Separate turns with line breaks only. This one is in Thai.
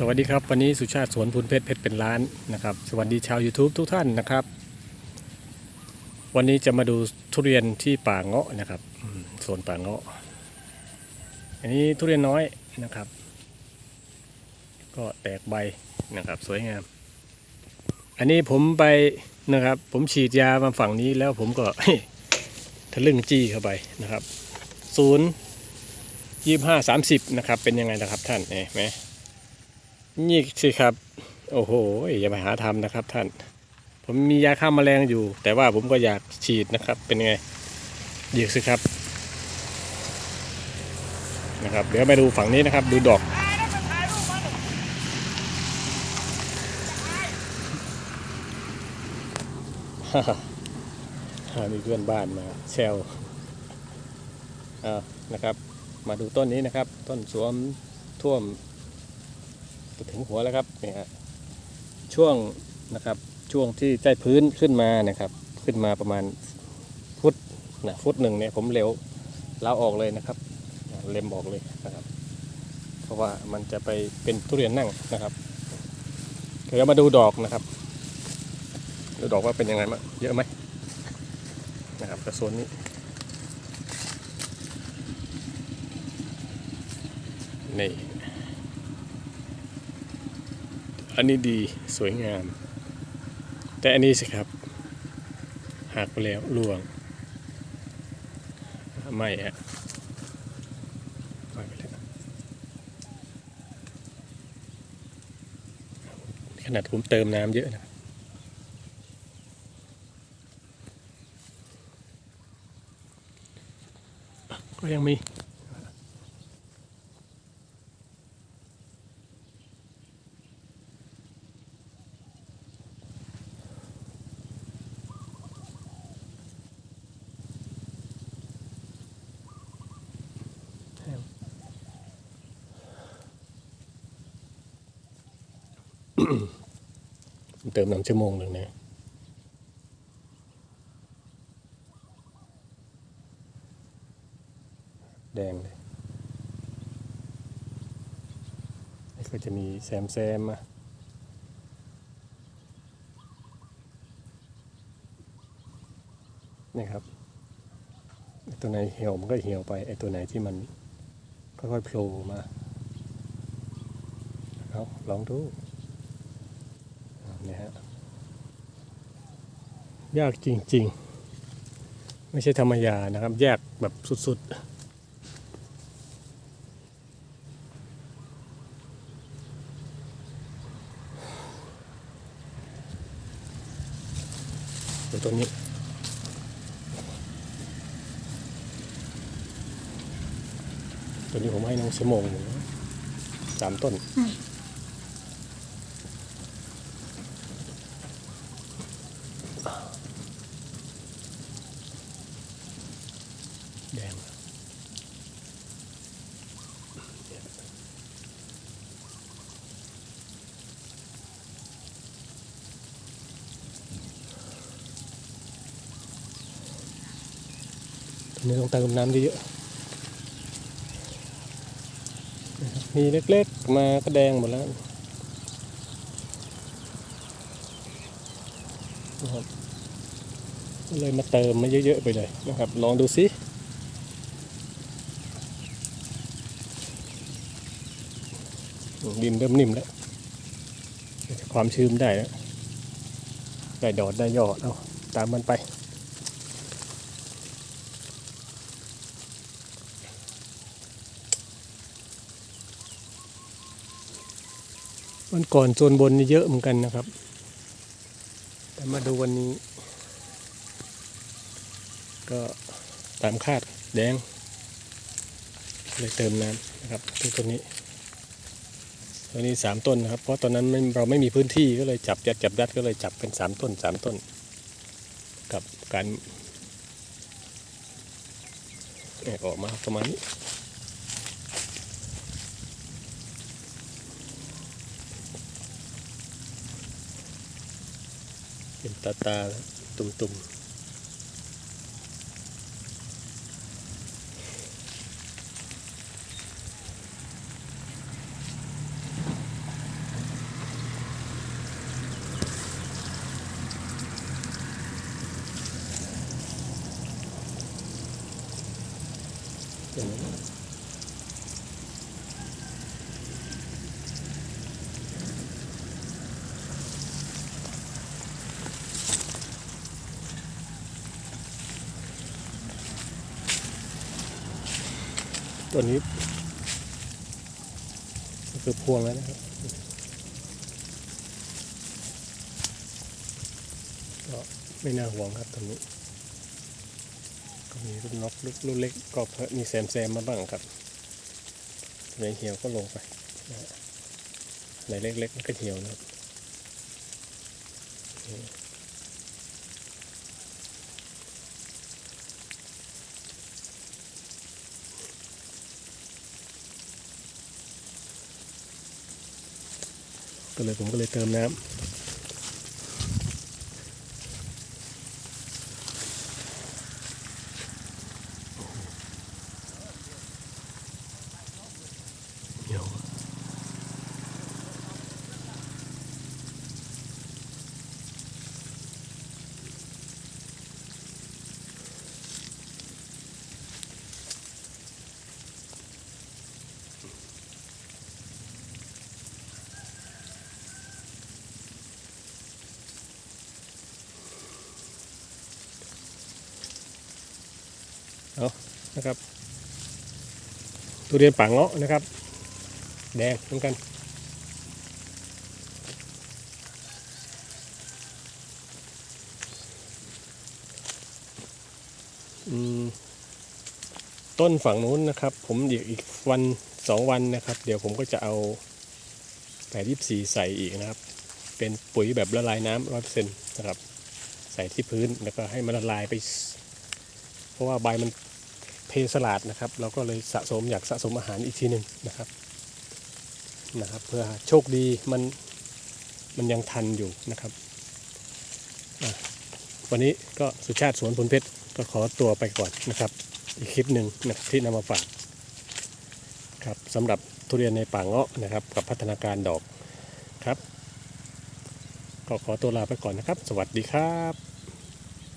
สวัสดีครับ วันนี้สุชาติสวนพุนเพชรเพชรเป็นล้านนะครับ สวัสดีชาว YouTube ทุกท่านนะครับ วันนี้จะมาดูทุเรียนที่ป่าเงาะนะครับสวนป่าเงาะ อันนี้ทุเรียนน้อยนะครับ ก็แตกใบนะครับสวยงาม อันนี้ผมไปนะครับ ผมฉีดยามาฝั่งนี้แล้วผมก็ทะลึ่งจี้เข้าไปนะครับศูนย์ยี่ห้าสามสิบนะครับ เป็นยังไงนะครับท่านเห็นไหม นี่สิครับ โอ้โหอย่าไปหาทำนะครับ ท่าน ผมมียาฆ่าแมลงอยู่ แต่ว่าผมก็อยากฉีดนะครับ เป็นไงดีสิครับนะครับ เดี๋ยวไปดูฝั่งนี้นะครับ ดูดอกฮ่ามีเพื่อนบ้านมาแซวอ่านะครับ มาดูต้นนี้นะครับ ต้นสวมท่วม ถึงหัวแล้วครับเนี่ยช่วงนะครับช่วงที่ใต้พื้นขึ้นมานะครับ ขึ้นมาประมาณฟุตนะฟุตหนึ่งเนี่ยผมเร็วเล้าออกเลยนะครับ เล็มออกเลยนะครับ เพราะว่ามันจะไปเป็นทุเรียนนั่งนะครับเดี๋ยวมาดูดอกนะครับดูดอกว่าเป็นยังไงมั้งเยอะไหมนะครับกระสวนนี้นี่ อันนี้ดีสวยงาม แต่อันนี้สิครับ หักไปแล้วล่วง ไม่ฮะไม่ไปแล้วขนาดผมเติมน้ำเยอะนะก็ยังมี เติมน้ำชั่วโมงหนึ่งนะแดงเลยนี่ก็จะมีแซมแซมมานี่ครับตัวไหนเหี่ยวมันก็เหี่ยวไปไอ้ตัวไหนที่มัน ค่อยๆโผล่มาเอาลองดูเนี่ยฮะยากจริงๆ ไม่ใช่ธรรมยานะครับแยกแบบสุดๆตัวนี้ ตัวนี้ผมให้น้องสมงอยู่นะสามต้นแดงตรงนี้ต้องเติมน้ำเยอะๆนะครับ มีเล็กๆ มาก็แดงหมดแล้วนะครับก็เลยมาเติมมาเยอะๆไปเลยนะครับ ลองดูสิดินเริ่มนิ่มแล้ว ความชื้นได้แล้วได้ดอดได้ยอดเอาตามมันไป วันก่อนโซนบนนี่เยอะเหมือนกันนะครับ แต่มาดูวันนี้ ก็ตามคาดแดง เลยเติมน้ำนะครับที่ต้นนี้ตัวนี้สามต้นนะครับ เพราะตอนนั้นเราไม่มีพื้นที่ก็เลยจับยัดจับยัดก็เลยจับเป็นสามต้นสามต้น กับการแอกออกมาประมาณนี้ เป็น ตาตาๆตุ่มตุ่มต้นนี้ก็คือพวงแล้วนะครับก็ไม่น่าห่วงครับตรงนี้ก็มีลูกนกลูกลูกเล็กก็เพอะมีแซมแซมๆมาบ้างครับในเหี่ยวก็ลงไปนะในเล็กๆมันก็เหี่ยวนะครับ ก็เลยผมก็เลยเติมน้ำ เอานะครับทุเรียนป่าเงาะนะครับ แดงเหมือนกัน ต้นฝั่งนู้นนะครับ ผมเดี๋ยวอีกวันสองวันนะครับ เดี๋ยวผมก็จะเอาแปดยี่สี่ใส่อีกนะครับ เป็นปุ๋ยแบบละลายน้ำร้อยเปอร์เซ็นต์นะครับ ใส่ที่พื้นแล้วก็ให้มันละลายไป เพราะว่าใบมัน เพสลาดนะครับ เราก็เลยสะสมอยากสะสมอาหารอีกทีหนึ่งนะครับนะครับ เพื่อโชคดีมันมันยังทันอยู่นะครับ วันนี้ก็สุชาติสวนผลเพชรก็ขอตัวไปก่อนนะครับ อีกคลิปหนึ่งนะครับที่นำมาฝากครับสำหรับทุเรียนในป่าเงาะนะครับ กับพัฒนาการดอกครับ ก็ขอตัวลาไปก่อนนะครับ สวัสดีครับ